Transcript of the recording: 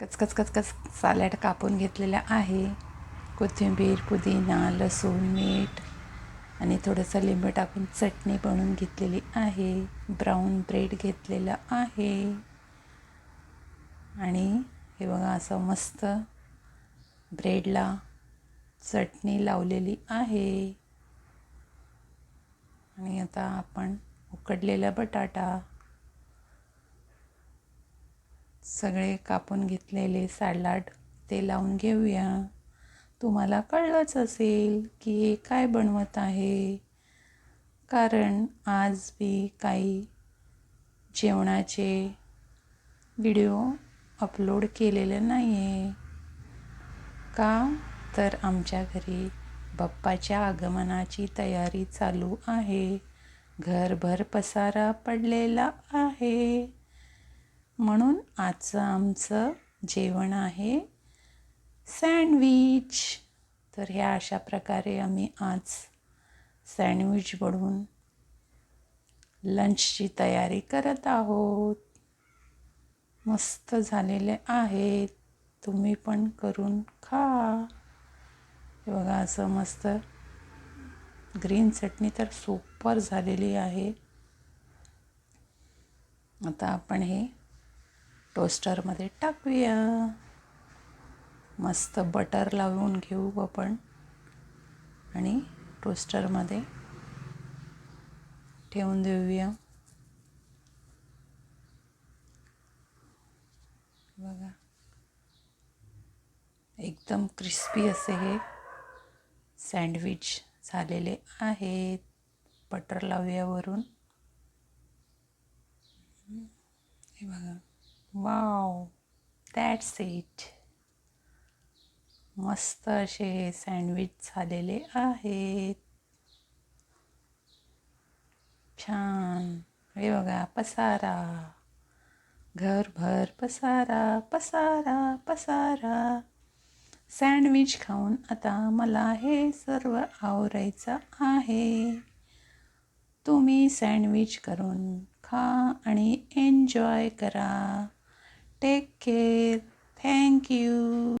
कचकच कचकच salad कापून घेतलेलं आहे. कोथिंबीर पुदिना लसूण मीठ आणि थोडंसं लिंबू टाकून चटणी बनवून घेतलेली आहे. ब्राऊन ब्रेड घेतलेलं आहे. आणि हे बघा असं मस्त ब्रेडला चटणी लावलेली आहे. आणि आता आपण उकडलेला बटाटा सगळे कापून घेतलेले सॅलाड ते लावून घेऊया. तुम्हाला कळलंच असेल की हे काय बनवत आहे. कारण आज मी काही जेवणाचे व्हिडिओ अपलोड केलेले नाही आहे का? तर आमच्या घरी बाप्पाच्या आगमनाची तयारी चालू आहे. घरभर पसारा पडलेला आहे. आजचं आमचं जेवण आहे सँडविच. तर ह्या अशा प्रकारे आम्ही आज सँडविच बनवून लंचची तयारी करत आहोत. मस्त झालेले आहेत. तुम्ही पण करून खा. हे बघा असं मस्त ग्रीन चटणी तर सुपर झालेली आहे. आता आपण हे टोस्टरमध्ये टाकूया. मस्त बटर लावून घेऊ आपण. आणि टोस्टरमध्ये ठेवून देऊया. बघा. एकदम क्रिस्पी असे हे सँडविच झालेले आहेत. बटर लावूया वरून. हे बघा. वाव दॅट्स इट मस्त असे हे सँडविच झालेले आहेत. छान. हे बघा पसारा. घरभर पसारा पसारा पसारा. सँडविच खाऊन आता मला हे सर्व आवरायचं आहे. तुम्ही सँडविच करून खा आणि एन्जॉय करा. Take care. Thank you.